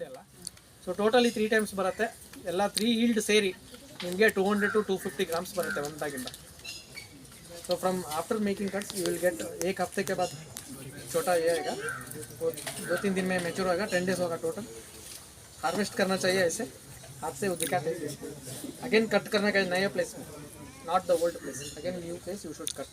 ಜಾಸ್ತಿ ಅಲ್ಲ so totally three times ಬರುತ್ತೆ ಎಲ್ಲ ತ್ರೀ ಈಲ್ಡ್ ಸೇರಿ ನಿಮಗೆ two hundred to two fifty grams ಬರುತ್ತೆ ಒಂದಾಗಿಂದ so from after making cuts you will get एक हफ्ते के बाद छोटा ये आएगा वो दो तीन दिन में मेच्योर होगा टेन डेज होगा टोटल हार्वेस्ट करना चाहिए ऐसे हाथ से वो दिखाते हैं अगेन कट करने का नया प्लेस में not the old place again new place you should cut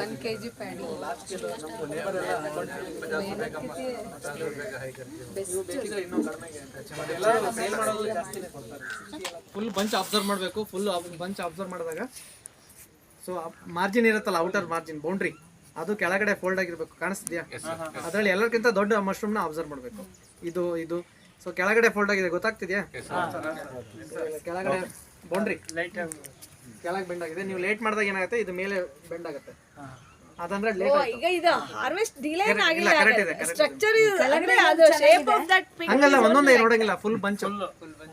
one K G paddy full bunch observe ಮಾಡಬೇಕು ಫುಲ್ ಬಂಚ್ ಅಬ್ಸರ್ವ್ ಮಾಡಿದಾಗ. ಸೊ ಮಾರ್ಜಿನ್ ಇರುತ್ತಲ್ಲ ಔಟರ್ ಮಾರ್ಜಿನ್ ಬೌಂಡ್ರಿ ಅದು ಕೆಳಗಡೆ ಫೋಲ್ಡ್ ಆಗಿರ್ಬೇಕು ಕಾಣಿಸ್ತಿದ್ಯಾ? ಅದರಲ್ಲಿ ಎಲ್ಲರಿಗಿಂತ ದೊಡ್ಡ ಮಶ್ರೂಮ್ನ ಅಬ್ಸರ್ವ್ ಮಾಡಬೇಕು. ಇದು ಇದು. ಸೊ ಕೆಳಗಡೆ ಫೋಲ್ಡ್ ಆಗಿದೆ ಗೊತ್ತಾಗ್ತಿದ್ಯಾ? ಕೆಳಗಡೆ ಬೌಂಡ್ರಿ ಕೆಳಗೆ ಬೆಂಡ್ ಆಗಿದೆ. ನೀವು ಲೇಟ್ ಮಾಡಿದಾಗ ಏನಾಗುತ್ತೆ? ಇದು ಮೇಲೆ ಬೆಂಡ್ ಆಗುತ್ತೆ. ಅದಂದ್ರೆ ಲೇಟ್ ಈಗ ಇದು ಹಾರ್ವೆಸ್ಟ್ ಡಿಲೇ ಇಲ್ಲ ಆಗಿಲ್ಲ ಕರೆಕ್ಟ್ ಇದೆ ಕರೆಕ್ಟ್ ಸ್ಟ್ರಕ್ಚರ್ ಅಂದ್ರೆ ಅದು ಶೇಪ್ ಆಫ್ ದಟ್ ಹಂಗಲ್ಲ ಒಂದೊಂದೇ ನೋಡಂಗಿಲ್ಲ ಫುಲ್ ಬಂಚ್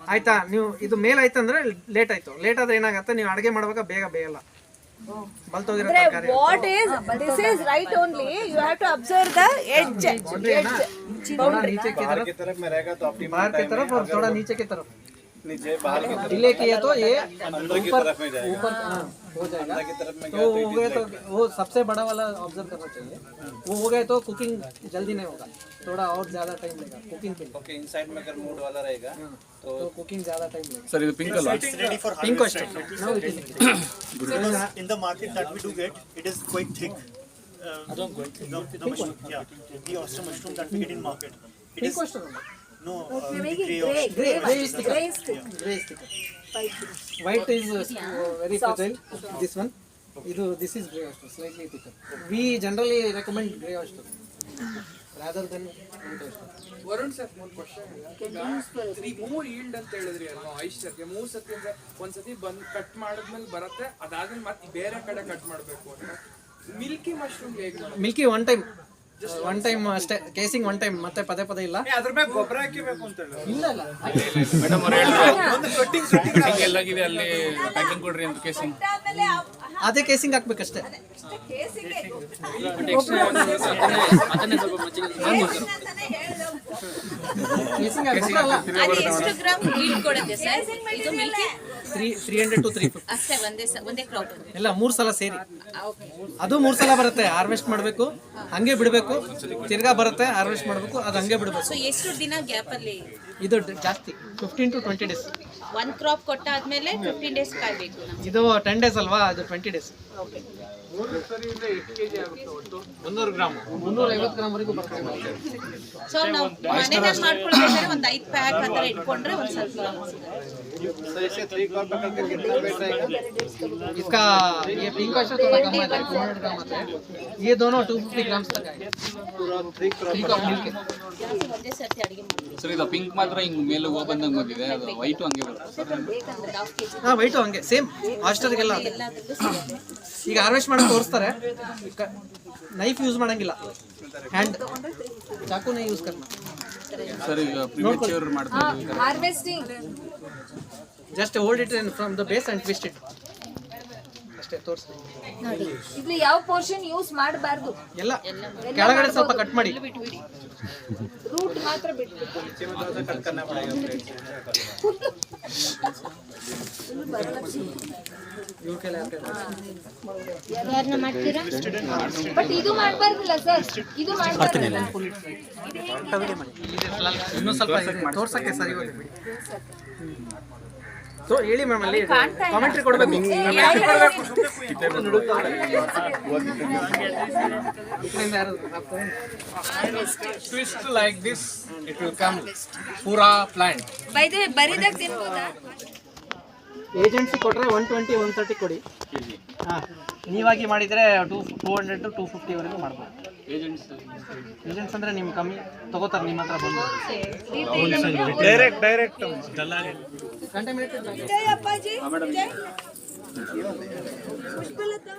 ಆಯ್ತಾ ನೀವು ಇದು ಮೇಲ್ ಆಯ್ತಂದ್ರೆ ಲೇಟ್ ಆಯ್ತು ಲೇಟ್ ಆದ್ರೆ ಏನಾಗತ್ತೆ ನೀವು ಅಡಿಗೆ ಮಾಡುವಾಗ ಬೇಗ ಬೇಯಲ್ಲ ಬಲ್ತೋಗಿರೋ ತರಕಾರಿ what is this is right only you have to observe the edge थोड़ा नीचे की तरफ तरफ में रहेगा तो ऑप्टिमम बाहर की तरफ और थोड़ा नीचे की तरफ नीचे बाहर की तरफ़ डिले किया तो ये अंदर की तरफ़ में जाएगा। ऊपर हाँ, हो जाएगा। की तरफ़ में तो हो तो गए तो वो सबसे बड़ा वाला ऑब्ज़र्व करना चाहिए। वो हो गए तो कुकिंग जल्दी नहीं होगा। थोड़ा और ज़्यादा टाइम लेगा कुकिंग पे ओके इनसाइड में अगर मूड वाला रहेगा हाँ, तो, तो कुकिंग ज़्यादा टाइम लेगा। सर ये pink colour pink cost in the market that we do get it is quite thick I the, the, the mushroom, yeah, the oyster mushroom that we get in market. It is, No, uh, grey, grey, grey, grey, grey sticker. Grey sticker. Yeah. Sticker. White. White is uh, very fragile. This one. Idu, this is grey oyster, slightly thicker. We generally recommend grey oyster rather than white oyster. Varun sir ಒಂದು question ಈಗ ಮೂರ್ yield ಅಂತ ಹೇಳಿದ್ರಿ ಅಲ್ವಾ ಐಶ್ ಸರ್ಗೆ ಮೂರ್ ಸತಿ ಅಂದ್ರೆ ಒಂದ್ಸತಿ ಬಂದ್ ಕಟ್ ಮಾಡಿದ್ಮೇಲೆ ಬರುತ್ತೆ ಅದಾದ್ಮೇಲೆ ಮತ್ತೆ ಬೇರೆ ಕಡೆ ಕಟ್ ಮಾಡ್ಬೇಕು ಅಂತ ಮಿಲ್ಕಿ ಮಶ್ರೂಮ್ ಹೇಗೆ milky one time one time ಅಷ್ಟೇ ಕೇಸಿಂಗ್ ಒನ್ ಟೈಮ್ ಮತ್ತೆ ಪದೇ ಪದೇ ಇಲ್ಲ. ಅದ್ರ ಮೇಲೆ ಗೊಬ್ಬರ ಹಾಕಿಬೇಕು ಅಂತ ಇಲ್ಲ ಇಲ್ಲ ಮೇಡಮ್ ಅವ್ರು ಹೇಳಿದ್ರು ಕಟಿಂಗ್ ಎಲ್ಲಾಗಿದೆ ಅಲ್ಲಿ ಪ್ಯಾಕಿಂಗ್ ಕೊಡ್ರಿ ಅಂತ ಕೇಸಿಂಗ್ ಅದೇ ಕೇಸಿಂಗ್ ಹಾಕ್ಬೇಕಷ್ಟೇ. ಅಷ್ಟೇ ಎಷ್ಟು ಗ್ರಾಮ್ ಹೀಟ್ ಕೊಡುತ್ತೆ ಸರ್ ಇದು milky three three hundred to three fifty ಅಷ್ಟೇ ಒಂದೇ ಸ- ಒಂದೇ ಕ್ರಾಪ್ ಎಲ್ಲ ಮೂರು ಸಲ ಸೇರಿ. ಅದು ಮೂರು ಸಲ ಬರುತ್ತೆ. ಹಾರ್ವೆಸ್ಟ್ ಮಾಡಬೇಕು. ಹಂಗೆ ಬಿಡಬೇಕು. ತಿರ್ಗಾ ಬರುತ್ತೆ. ಹಾರ್ವೆಸ್ಟ್ ಮಾಡಬೇಕು. ಅದು ಹಂಗೆ ಬಿಡಬೇಕು. ಸೊ ಎಷ್ಟು ದಿನ ಗ್ಯಾಪ್ ಅಲ್ಲಿ ಇದು ಡ- ಜಾಸ್ತಿ ಫಿಫ್ಟೀನ್ ಟು ಟ್ವೆಂಟಿ ಡೇಸ್ ಒಂದ್ ಕ್ರಾಪ್ ಕೊಟ್ಟಾದ್ಮೇಲೆ ಫಿಫ್ಟೀನ್ ಡೇಸ್ ಕಾಯ್ಬೇಕು ನಾವು ಇದು ಟೆನ್ ಡೇಸ್ ಅಲ್ವಾ ಅದು ಟ್ವೆಂಟಿ ಡೇಸ್ ಮುನ್ನೂರು ಗ್ರಾಮ್ ಮುನ್ನೂರ ಐವತ್ತು ಗ್ರಾಮ್ವರೆಗೂ ಬರುತ್ತೆ ಸೊ ನಾವು ಮನೆಯಲ್ಲಿ ಮಾಡ್ಕೊಳ್ಬೇಕಾದ್ರೆ ಒಂದ್ ಐದ್ ಪ್ಯಾಕ್ ಆ ಥರ ಇಟ್ಕೊಂಡ್ರೆ ಒಂದ್ ಸ್ವಲ್ಪ तो ऐसे थ्री कॉर्प पकड़ के कितना वेट रहेगा इसका ये पिंक ऑयस्टर थोड़ा कम आता है टू हंड्रेड ग्राम आता है ये दोनों टू फिफ्टी ग्राम्स तक आएगा पूरा थ्री थ्री कप मिल्क ಒಂದೇ ಸರ್ತಿ ಅಡಿಗೆ ಮಾಡ್ಬೇಕು ಸರ್ ಇದು ಪಿಂಕ್ ಮಾತ್ರ ಹಿಂಗ್ ಮೇಲೆ ಹೋಗಿ ಬಂದಂಗ್ ಬಂದಿದೆ ಅದು ವೈಟು ಹಂಗೆ ಬರುತ್ತೆ ಹಾಂ ವೈಟು ಹಂಗೆ ಸೇಮ್. ಆಸ್ಟರ್ಗೆಲ್ಲ ಅದೇ. ಈಗ ಹಾರ್ವೆಸ್ಟ್ ಮಾಡಕ್ ತೋರಿಸ್ತಾರೆ. ನೈಫ್ ಯೂಸ್ ಮಾಡಂಗಿಲ್ಲ. ಹ್ಯಾಂಡ್ ಚಾಕುನೇ ಯೂಸ್ ಕರ್ನ ಸರ್ ಈಗ ಪ್ರಿಮೆಚ್ಯೂರ್ ಮಾಡ್ತಾರೆ harvesting just hold it from the base and twist it ಅಷ್ಟೇ ತೋರಿಸ್ತೀನಿ. ನೋಡಿ ಇಲ್ಲಿ ಯಾವ ಪೋರ್ಷನ್ ಯೂಸ್ ಮಾಡಬಾರ್ದು? ಎಲ್ಲ. ಕೆಳಗಡೆ ಸ್ವಲ್ಪ ಕಟ್ ಮಾಡಿ. ರೂಟ್ ಮಾತ್ರ ಬಟ್ ಇದು ಸರ್. ಇದು ಇನ್ನೂ ಸ್ವಲ್ಪ ತೋರ್ಸಕ್ಕೆ ಸರಿ ಸೊ ಹೇಳಿ ಮ್ಯಾಮ್ ಅಲ್ಲಿ ಕಾಮೆಂಟ್ರಿ ಕೊಡಬೇಕು? Twist like this it will come ಪೂರಾ ಪ್ಲಾನ್ ಬೈದೆ ಬರಿದಾಗ ತಿನ್ಬೋದಾ ಏಜೆನ್ಸಿ ಕೊಟ್ರೆ ಒನ್ ಟ್ವೆಂಟಿ ಒನ್ ತರ್ಟಿ ಕೊಡಿ ಹಾಂ ನೀವಾಗಿ ಮಾಡಿದರೆ two two hundred to two ಫಿಫ್ಟಿವರೆಗೂ ಮಾಡ್ಬೋದು. ಏಜೆಂಟ್ಸ್ ಏಜೆಂಟ್ಸ್ ಅಂದರೆ ನಿಮ್ಮ ಕಮ್ಮಿ ತಗೋತಾರೆ ನಿಮ್ಮ ಹತ್ರ ಬಂದು. Direct direct. ಪುಷ್ಪಲತಾ.